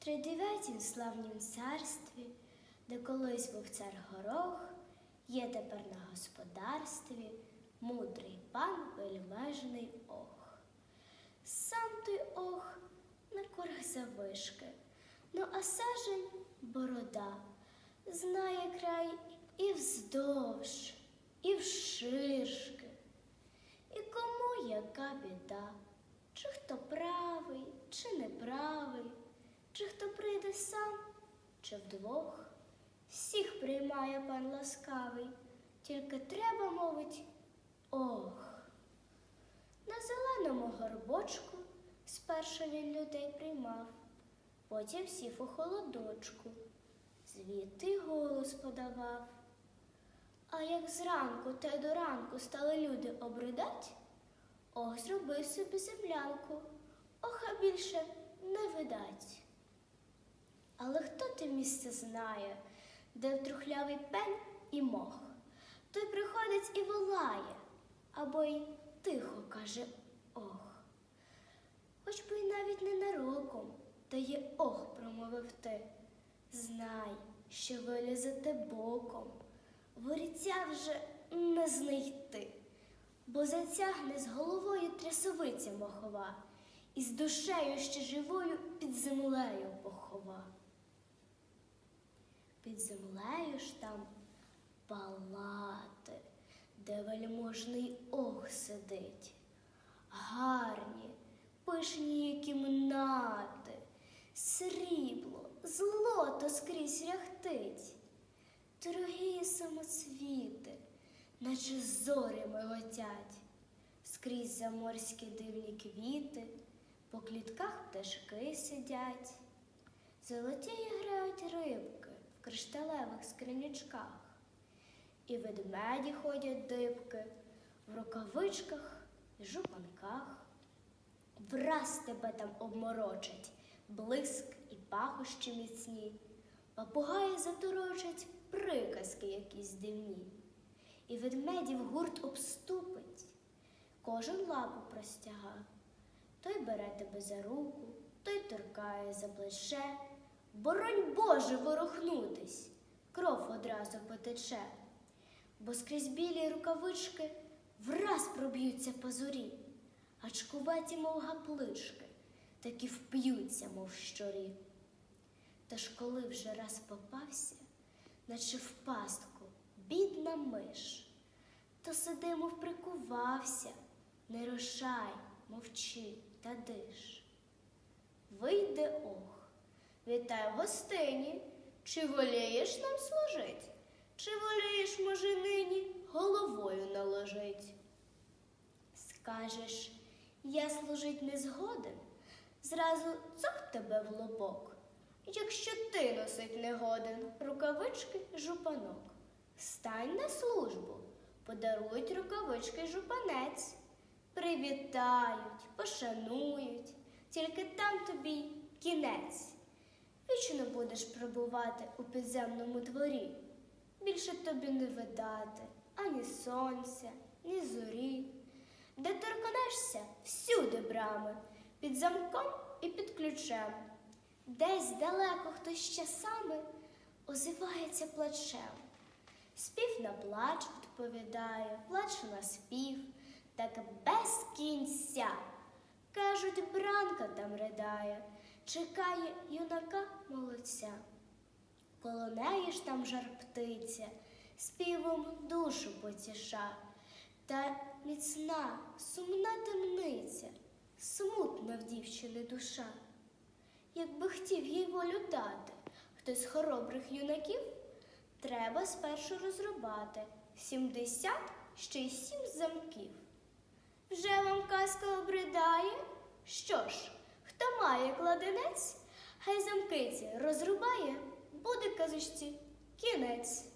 тридев'ятім славнім царстві, де колись був цар горох, є тепер на господарстві мудрий пан вельможний ох. Сам той ох на корах завишки, ну а сажень борода, знає край і вздовж, і вширшки. І кому яка біда, чи хто правий, чи неправий, чи хто прийде сам, чи вдвох, всіх приймає пан ласкавий, тільки треба мовить ох. На зеленому горбочку спершу він людей приймав, потім сів у холодочку, звідти голос подавав. А як зранку та й до ранку стали люди обридать, ох, зробив собі землянку, ох, а більше не видать. Але хто те місце знає, де трухлявий пень і мох, той приходить і волає, або й тихо каже ох. Хоч би й навіть ненароком, дає ох, промовив ти. Знай, що вилізете боком, воріця вже не знайти, бо затягне з головою трясовиця мохова, і з душею ще живою під землею похова. Під землею ж там палати, де вельможний ох сидить, гарні, пишні кімнати, срібло, злото скрізь ряхтить, дорогі самоцвіти, наче зорі миготять, скрізь заморські дивні квіти, по клітках пташки сидять, золоті грають рибки кришталевих скринячках. І ведмеді ходять дибки в рукавичках і жупанках. Враз тебе там обморочать блиск і пахощі міцні, папугаї заторочать приказки якісь дивні, і ведмедів гурт обступить, кожен лапу простяга, той бере тебе за руку, той торкає за плече, боронь Боже ворухнутись, кров одразу потече бо скрізь білі рукавички враз проб'ються пазурі, чкуваті, мов гаплички, такі вп'ються, мов щорі. Та ж коли вже раз попався, наче в пастку, бідна миш, то сиди, мов прикувався, не рушай, мовчи та диш. Вийде ох, вітаю гостині, чи волієш нам служить? Чи волієш, може, нині головою наложить? Скажеш, я служить не згоден, зразу цок тебе в лобок. Якщо ти носить не годен, рукавички жупанок. Стань на службу, подарують рукавички жупанець. Привітають, пошанують, тільки там тобі кінець. Будеш пробувати у підземному дворі. Більше тобі не видати ані сонця, ні зорі, де торкнешся всюди брами, під замком і під ключем. Десь далеко хтось часами озивається плачем. Спів на плач відповідає, плач на спів, так без кінця. Кажуть, бранка там ридає, чекає юнака молодця. Коло неї ж там жар птиця, співом душу потіша, та міцна, сумна темниця, смутна в дівчини душа. Якби хотів їй волю дати, хтось з хоробрих юнаків, треба спершу розрубати сімдесят ще й сім замків. Вже вам казка обридає? Що ж, має кладенець, хай замкиці розрубає буде казочці кінець.